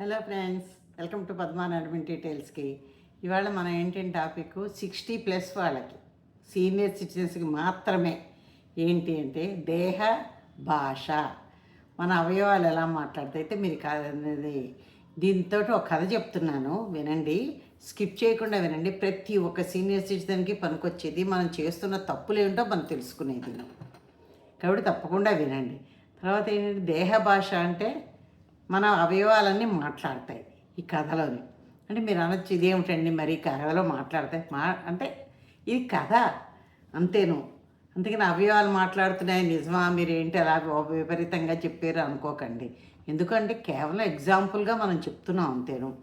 Hello friends welcome to పద్మాన్ admin డీటెయిల్స్కి ఇవాళ మనం ఏంటంటే టాపిక్? సిక్స్టీ ప్లస్ వాళ్ళకి సీనియర్ సిటిజన్స్కి మాత్రమే ఏంటి అంటే దేహ భాష. మన అవయవాలు ఎలా మాట్లాడతాయి? అయితే మీరు కాదనేది దీంతో ఒక కథ చెప్తున్నాను. వినండి. స్కిప్ చేయకుండా వినండి. ప్రతి ఒక్క సీనియర్ సిటిజన్కి పనికొచ్చేది మనం చేస్తున్న తప్పులు ఏంటో మనం తెలుసుకునేది. కాబట్టి తప్పకుండా వినండి. తర్వాత ఏంటంటే దేహ భాష అంటే మన అవయవాలన్నీ మాట్లాడతాయి ఈ కథలోని. అంటే మీరు అనొచ్చు ఇదేమిటండి మరి ఈ కథలో మాట్లాడతాయి మా అంటే ఇది కథ అంతేను. అందుకని అవయవాలు మాట్లాడుతున్నాయి. నిజమా? మీరు ఏంటి అలా విపరీతంగా చెప్పారు అనుకోకండి. ఎందుకంటే కేవలం ఎగ్జాంపుల్గా మనం చెప్తున్నాం అంతేను.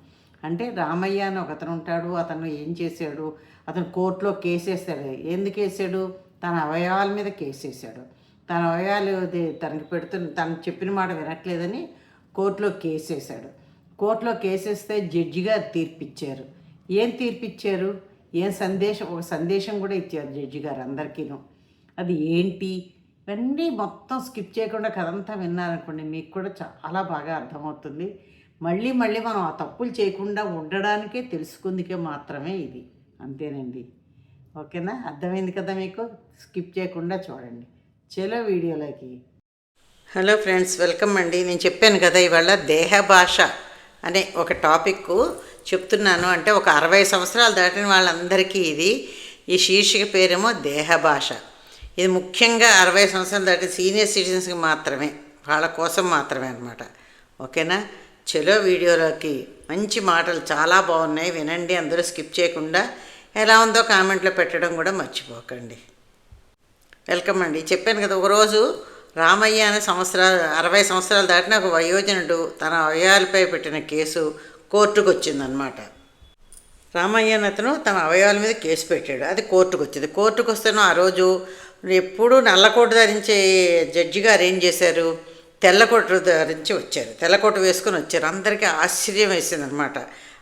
అంటే రామయ్య అని ఒక అతను ఉంటాడు. అతను ఏం చేశాడు? అతను కోర్టులో కేసు ఎందుకు వేసాడు తన అవయవాల మీద కేసేసాడు. తన అవయవాలు తనకి పెడుతున్న తను చెప్పిన మాట వినట్లేదని కోర్టులో కేసేశాడు. కోర్టులో కేసేస్తే జడ్జి గారు తీర్పిచ్చారు. ఏం తీర్పిచ్చారు? ఏం సందేశం? ఒక సందేశం కూడా ఇచ్చారు జడ్జి గారు అందరికీను. అది ఏంటి? ఇవన్నీ మొత్తం స్కిప్ చేయకుండా కథంతా విన్నారనుకోండి మీకు కూడా చాలా బాగా అర్థమవుతుంది. మళ్ళీ మళ్ళీ మనం ఆ తప్పులు చేయకుండా ఉండడానికే తెలుసుకుందికే మాత్రమే ఇది. అంతేనండి. ఓకేనా? అర్థమైంది కదా మీకు? స్కిప్ చేయకుండా చూడండి. చలో వీడియోలోకి హలో ఫ్రెండ్స్ వెల్కమ్ అండి. నేను చెప్పాను కదా ఇవాళ దేహ భాష అనే ఒక టాపిక్ చెప్తున్నాను. అంటే ఒక అరవై సంవత్సరాలు దాటిన వాళ్ళందరికీ ఇది. ఈ శీర్షిక పేరేమో దేహ భాష. ఇది ముఖ్యంగా అరవై సంవత్సరాలు దాటిన సీనియర్ సిటిజన్స్కి మాత్రమే వాళ్ళ కోసం మాత్రమే అనమాట ఓకేనా? చలో వీడియోలోకి మంచి మాటలు చాలా బాగున్నాయి. వినండి అందరూ స్కిప్ చేయకుండా ఎలా ఉందో కామెంట్లో పెట్టడం కూడా మర్చిపోకండి. వెల్కమ్ అండి. చెప్పాను కదా ఒకరోజు రామయ్య అనే సంవత్సరాలు అరవై సంవత్సరాలు దాటిన ఒక వయోజనుడు తన అవయవాలపై పెట్టిన కేసు కోర్టుకు వచ్చిందనమాట రామయ్య అతను తన అవయవాల మీద కేసు పెట్టాడు. అది కోర్టుకు వచ్చింది కోర్టుకు వస్తేనో ఆ రోజు ఎప్పుడు నల్లకోటు ధరించే జడ్జి గారు ఏం చేశారు? తెల్లకోటు ధరించి వచ్చారు. తెల్లకోటు వేసుకొని వచ్చారు. అందరికీ ఆశ్చర్యం వేసింది అనమాట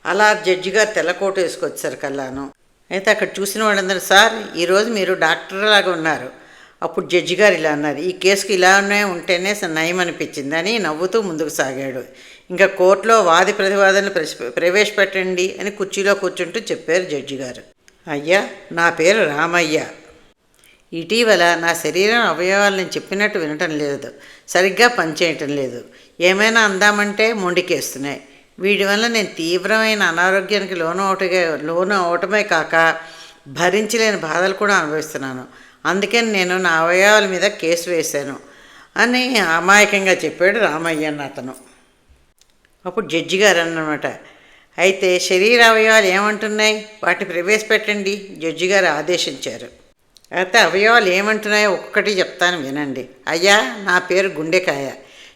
అలా జడ్జి గారు తెల్లకోటు వేసుకొచ్చారు కల్లాను. అయితే అక్కడ చూసిన వాళ్ళందరూ సార్ ఈరోజు మీరు డాక్టర్ లాగా ఉన్నారు. అప్పుడు జడ్జి గారు ఇలా అన్నారు ఈ కేసుకి ఇలానే ఉంటేనే నయం అనిపించింది అని నవ్వుతూ ముందుకు సాగాడు. ఇంకా కోర్టులో వాది ప్రతివాదనలు ప్రవేశపెట్టండి అని కుర్చీలో కూర్చుంటూ చెప్పారు జడ్జి గారు. అయ్యా నా పేరు రామయ్య. ఇటీవల నా శరీరం అవయవాలు నేను చెప్పినట్టు వినటం లేదు. సరిగ్గా పనిచేయటం లేదు. ఏమైనా అందామంటే మొండికేస్తున్నాయి. వీటి వల్ల నేను తీవ్రమైన అనారోగ్యానికి లోను అవటమే లోను అవటమే కాక భరించలేని బాధలు కూడా అనుభవిస్తున్నాను. అందుకని నేను నా అవయవాల మీద కేసు వేశాను అని అమాయకంగా చెప్పాడు రామయ్య అన్న అతను. అప్పుడు జడ్జి గారు అన్నమాట అయితే శరీర అవయవాలు ఏమంటున్నాయి? వాటిని ప్రవేశపెట్టండి జడ్జి గారు ఆదేశించారు. అయితే అవయవాలు ఏమంటున్నాయో ఒక్కొక్కటి చెప్తాను వినండి. అయ్యా నా పేరు గుండెకాయ.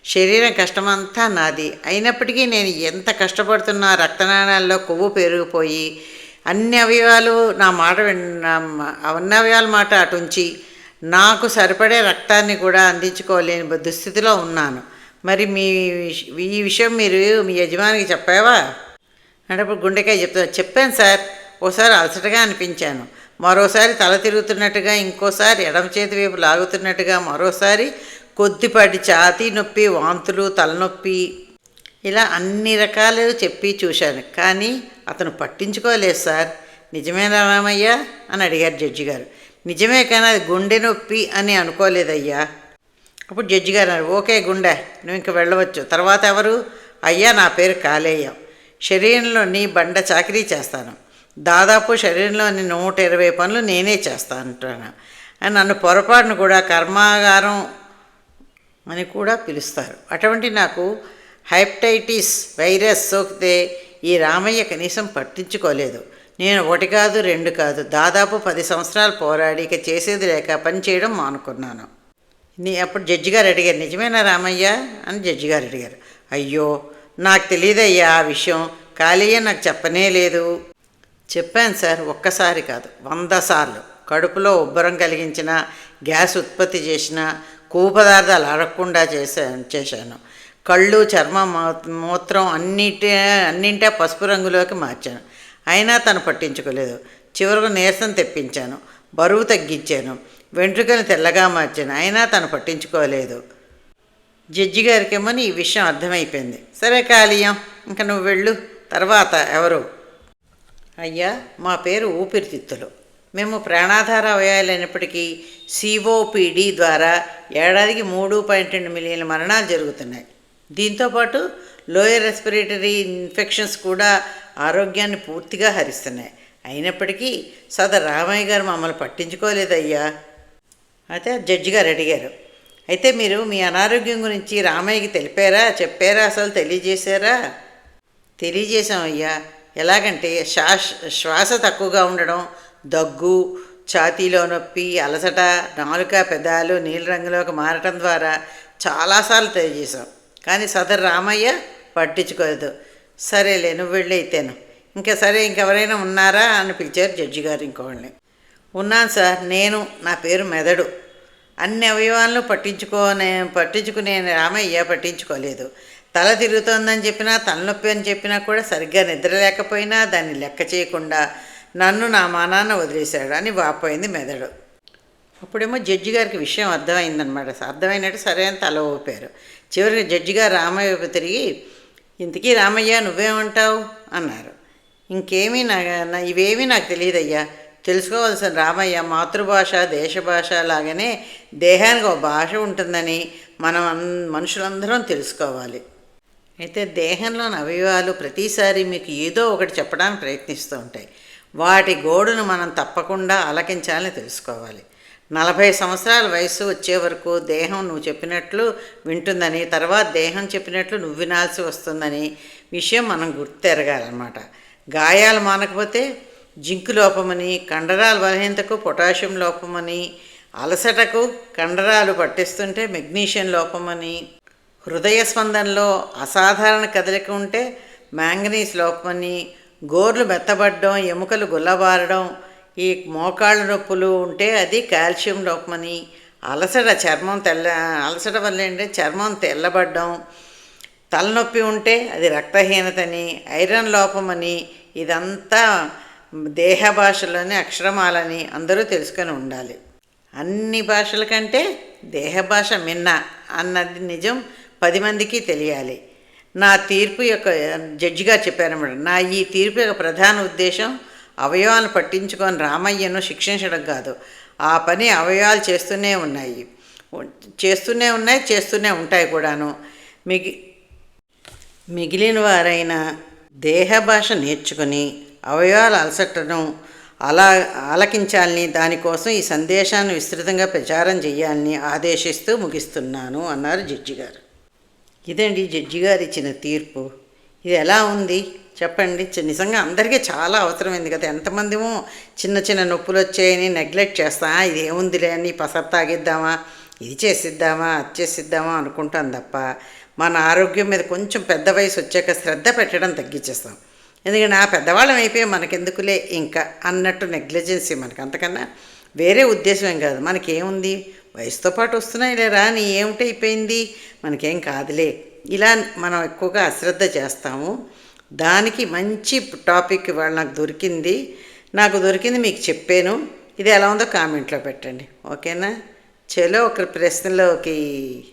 శరీరం కష్టమంతా నాది. అయినప్పటికీ నేను ఎంత కష్టపడుతున్నా రక్తనాళాల్లో కొవ్వు పెరిగిపోయి అన్ని అవయవాలు నా మాట అన్ని అవయవాల మాట అటుంచి నాకు సరిపడే రక్తాన్ని కూడా అందించుకోలేని దుస్థితిలో ఉన్నాను. మరి మీ ఈ విషయం మీరు మీ యజమానికి చెప్పావా? అంటే గుండెకాయ చెప్తా చెప్పాను సార్. ఓసారి అలసటగా అనిపించాను. మరోసారి తల తిరుగుతున్నట్టుగా ఇంకోసారి ఎడమ చేతి వైపు లాగుతున్నట్టుగా మరోసారి కొద్దిపాటి ఛాతీ నొప్పి వాంతులు తలనొప్పి ఇలా అన్ని రకాలు చెప్పి చూశాను. కానీ అతను పట్టించుకోలేదు సార్. నిజమేనా రామయ్య? అని అడిగారు జడ్జి గారు. నిజమే కానీ అది గుండె నొప్పి అని అనుకోలేదయ్యా. అప్పుడు జడ్జి గారు అన్నారు ఓకే గుండె నువ్వు ఇంక వెళ్ళవచ్చు. తర్వాత ఎవరు? అయ్యా నా పేరు కాలేయ్య. శరీరంలో నీ బండ చాకరీ చేస్తాను. దాదాపు శరీరంలోని నూట ఇరవై పనులు నేనే చేస్తాను అంటున్నాను అని నన్ను పొరపాటును కూడా కర్మాగారం అని కూడా పిలుస్తారు. అటువంటి నాకు హెప్టైటిస్ వైరస్ సోకితే ఈ రామయ్య కనీసం పట్టించుకోలేదు. నేను ఒకటి కాదు రెండు కాదు దాదాపు పది సంవత్సరాలు పోరాడి ఇక చేసేది లేక పని చేయడం మానుకున్నాను. నీ అప్పుడు జడ్జి గారు అడిగారు నిజమేనా రామయ్య? అని జడ్జి గారు అడిగారు. అయ్యో నాకు తెలియదయ్యా ఆ విషయం. ఖాళీయ నాకు చెప్పనే లేదు. చెప్పాను సార్ ఒక్కసారి కాదు వంద సార్లు. కడుపులో ఉబ్బరం కలిగించిన గ్యాస్ ఉత్పత్తి చేసిన కొవ్వు పదార్థాలు అడగకుండా చేశాను చేశాను. కళ్ళు చర్మం మూ- మూత్రం అన్నిటి అన్నింటే పసుపు రంగులోకి మార్చాను. అయినా తను పట్టించుకోలేదు. చివరకు నీరసం తెప్పించాను. బరువు తగ్గించాను. వెంట్రుకను తెల్లగా మార్చాను. అయినా తను పట్టించుకోలేదు. జడ్జి గారికేమో ఈ విషయం అర్థమైపోయింది. సరే కాళీయం ఇంకా నువ్వు వెళ్ళు. తర్వాత ఎవరు? అయ్యా మా పేరు ఊపిరితిత్తులు. మేము ప్రాణాధార అవయాలైనప్పటికీ సిఓపిడి ద్వారా ఏడాదికి మూడు పాయింట్ రెండు మిలియన్ల మరణాలు జరుగుతున్నాయి. దీంతోపాటు లోయర్ రెస్పిరేటరీ ఇన్ఫెక్షన్స్ కూడా ఆరోగ్యాన్ని పూర్తిగా హరిస్తున్నాయి. అయినప్పటికీ సదర్ రామయ్య గారు మమ్మల్ని పట్టించుకోలేదయ్యా. అయితే జడ్జి గారు అడిగారు అయితే మీరు మీ అనారోగ్యం గురించి రామయ్యకి తెలిపారా? చెప్పారా అసలు? తెలియజేశారా? తెలియజేశాం అయ్యా ఎలాగంటే శ్వాస శ్వాస తక్కువగా ఉండడం దగ్గు ఛాతీలో నొప్పి అలసట నాలుక పెదాలు నీలి రంగులోకి మారటం ద్వారా చాలాసార్లు తెలియజేశాం. కానీ సదర్ రామయ్య పట్టించుకోలేదు. సరేలే నువ్వు వెళ్ళైతేను ఇంకా సరే ఇంకెవరైనా ఉన్నారా అని పిలిచారు జడ్జి గారు ఇంకోళ్ళని ఉన్నాను సార్ నేను నా పేరు మెదడు. అన్ని అవయవాలను పట్టించుకోనే పట్టించుకునే రామయ్య పట్టించుకోలేదు. తల తిరుగుతోందని చెప్పినా తలనొప్పి అని చెప్పినా కూడా సరిగ్గా నిద్ర లేకపోయినా దాన్ని లెక్క చేయకుండా నన్ను నా మానాన్న వదిలేశాడు అని వాపోయింది మెదడు. అప్పుడేమో జడ్జి గారికి విషయం అర్థమైందనమాట. అర్థమైనట్టు సరే అని తల ఊపారు. చివరికి జడ్జిగా గారు రామయ్య వైపు తిరిగి ఇంతకీ రామయ్య నువ్వేమంటావు? అన్నారు. ఇంకేమీ నా ఇవేమీ నాకు తెలియదయ్యా తెలుసుకోవాల్సిన రామయ్య మాతృభాష దేశభాష లాగానే దేహానికి ఒక భాష ఉంటుందని మనం అన్- మనుషులందరం తెలుసుకోవాలి. అయితే దేహంలోని అవయవాలు ప్రతిసారి మీకు ఏదో ఒకటి చెప్పడానికి ప్రయత్నిస్తూ ఉంటాయి. వాటి గోడును మనం తప్పకుండా ఆలకించాలని తెలుసుకోవాలి. నలభై సంవత్సరాల వయసు వచ్చే వరకు దేహం నువ్వు చెప్పినట్లు వింటుందని తర్వాత దేహం చెప్పినట్లు నువ్వు వినాల్సి వస్తుందని విషయం మనం గుర్తెరగాలన్నమాట. గాయాలు మానకపోతే జింకు లోపమని కండరాల బలహీనతకు పొటాషియం లోపమని అలసటకు కండరాలు పట్టిస్తుంటే మెగ్నీషియం లోపమని హృదయ స్పందనలో అసాధారణ కదలిక ఉంటే మ్యాంగనీస్ లోపమని గోర్లు మెత్తబడడం ఎముకలు గుల్లబారడం ఈ మోకాళ్ళ నొప్పులు ఉంటే అది కాల్షియం లోపమని అలసట చర్మం తెల్ల అలసట వల్ల ఏంటంటే చర్మం తెల్లబడ్డం తలనొప్పి ఉంటే అది రక్తహీనతని ఐరన్ లోపమని ఇదంతా దేహ భాషలోని అక్షరమాలని అందరూ తెలుసుకొని ఉండాలి. అన్ని భాషల కంటే దేహ భాష మిన్న అన్నది నిజం పది మందికి తెలియాలి. నా తీర్పు యొక్క జడ్జిగా చెప్పారన్నమాట నా ఈ తీర్పు యొక్క ప్రధాన ఉద్దేశం అవయవాలను పట్టించుకొని రామయ్యను శిక్షించడం కాదు. ఆ పని అవయవాలు చేస్తూనే ఉన్నాయి. చేస్తూనే ఉన్నాయి చేస్తూనే ఉంటాయి కూడాను. మిగి మిగిలిన వారైన దేహ భాష నేర్చుకుని అవయవాల అలసటను అలా ఆలకించాలని దానికోసం ఈ సందేశాన్ని విస్తృతంగా ప్రచారం చేయాలని ఆదేశిస్తూ ముగిస్తున్నాను అన్నారు జడ్జి గారు ఇదండి జడ్జి గారు ఇచ్చిన తీర్పు. ఇది ఎలా ఉంది? చెప్పండి. నిజంగా అందరికీ చాలా అవసరమైంది కదా. ఎంతమందిమో చిన్న చిన్న నొప్పులు వచ్చాయని నెగ్లెక్ట్ చేస్తా ఇది ఏముందిలే అని పసరు తాగిద్దామా ఇది చేసిద్దామా అది చేసిద్దామా అనుకుంటాం తప్ప మన ఆరోగ్యం మీద కొంచెం పెద్ద వయసు వచ్చాక శ్రద్ధ పెట్టడం తగ్గించేస్తాం. ఎందుకంటే ఆ పెద్దవాళ్ళం అయిపోయి మనకెందుకులే ఇంకా అన్నట్టు నెగ్లిజెన్సీ మనకు. అంతకన్నా వేరే ఉద్దేశం ఏం కాదు. మనకేముంది? వయసుతో పాటు వస్తున్నాయి లేరా నీ ఏమిటైపోయింది? మనకేం కాదులే. ఇలా మనం ఎక్కువగా అశ్రద్ధ చేస్తాము. దానికి మంచి టాపిక్ ఇవాళ నాకు దొరికింది. నాకు దొరికింది మీకు చెప్పాను. ఇది ఎలా ఉందో కామెంట్లో పెట్టండి. ఓకేనా? చలో ఒక ప్రశ్నలోకి.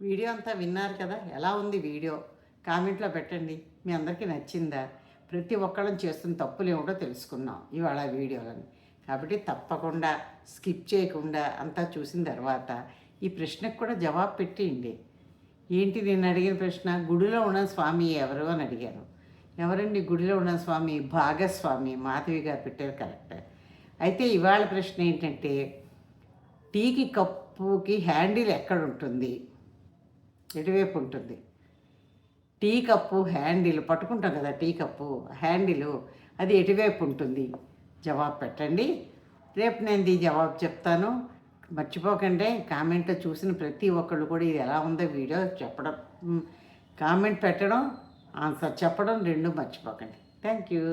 వీడియో అంతా విన్నారు కదా? ఎలా ఉంది వీడియో? కామెంట్లో పెట్టండి. మీ అందరికీ నచ్చిందా? ప్రతి ఒక్కళ్ళం చేస్తున్న తప్పులు ఏమిటో తెలుసుకున్నాం ఇవాళ వీడియోలని. కాబట్టి తప్పకుండా స్కిప్ చేయకుండా అంతా చూసిన తర్వాత ఈ ప్రశ్నకు కూడా జవాబు పెట్టేయండి. ఏంటి నేను అడిగిన ప్రశ్న? గుడిలో ఉన్న స్వామి ఎవరు అని అడిగారు. ఎవరండి గుడిలో ఉన్న స్వామి? భాగస్వామి మాధవి గారు పెట్టారు కరెక్ట్. అయితే ఇవాళ ప్రశ్న ఏంటంటే టీకి కప్పుకి హ్యాండిల్ ఎక్కడ ఉంటుంది? ఎటువైపు ఉంటుంది? టీ కప్పు హ్యాండిల్ పట్టుకుంటాం కదా టీ కప్పు హ్యాండిల్ అది ఎటువైపు ఉంటుంది? జవాబు పెట్టండి. రేపు నేను ఈ జవాబు చెప్తాను. మర్చిపోకండి కామెంట్లో చూసిన ప్రతి ఒక్కళ్ళు కూడా ఇది ఎలా ఉందో వీడియో చెప్పడం. కామెంట్ పెట్టడం ఆన్సర్ చెప్పడం రెండు మర్చిపోకండి. Thank you.